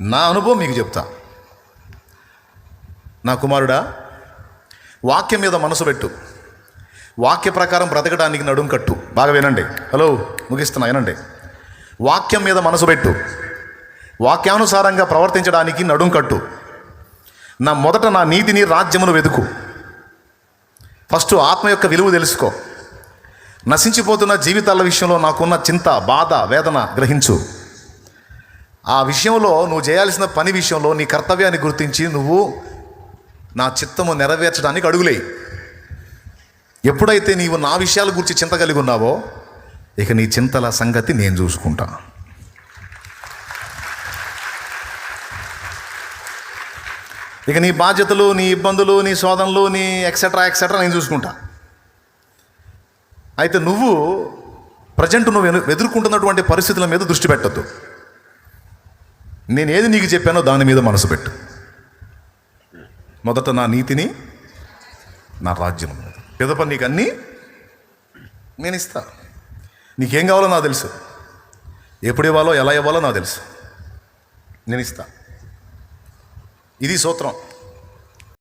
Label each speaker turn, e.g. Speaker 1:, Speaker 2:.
Speaker 1: నా అనుభవం మీకు చెప్తా. నా కుమారుడా వాక్యం మీద మనసు పెట్టు. వాక్య ప్రకారం బ్రతకడానికి నడుం కట్టు. బాగా వినండి. హలో ముగిస్తున్నా వినండి. వాక్యం మీద మనసు పెట్టు. వాక్యానుసారంగా ప్రవర్తించడానికి నడుం కట్టు. నా మొదట నా నీతిని రాజ్యమును వెతుకు. ఫస్ట్ ఆత్మ యొక్క విలువ తెలుసుకో. నశించిపోతున్న జీవితాల విషయంలో నాకున్న చింత బాధ వేదన గ్రహించు. ఆ విషయంలో నువ్వు చేయాల్సిన పని విషయంలో నీ కర్తవ్యాన్ని గుర్తించి నువ్వు నా చిత్తము నెరవేర్చడానికి అడుగులే ఎప్పుడైతే నీవు నా విషయాల గురించి చింత కలిగి ఉన్నావో ఇక నీ చింతల సంగతి నేను చూసుకుంటా. ఇక నీ బాధ్యతలు నీ ఇబ్బందులు నీ శోధనలు నీ ఎక్సెట్రా ఎక్సెట్రా నేను చూసుకుంటా. అయితే నువ్వు ప్రజెంట్ నువ్వు ఎదుర్కొంటున్నటువంటి పరిస్థితుల మీద దృష్టి పెట్టద్దు. నేను ఏది నీకు చెప్పానో దాని మీద మనసు పెట్టు. మొదట నా నీతిని నా రాజ్యం పిదప నీకు అన్నీ నేను ఇస్తా. నీకేం కావాలో నాకు తెలుసు. ఎప్పుడు ఇవ్వాలో ఎలా ఇవ్వాలో నాకు తెలుసు. నేను ఇస్తా. ఇది సూత్రం.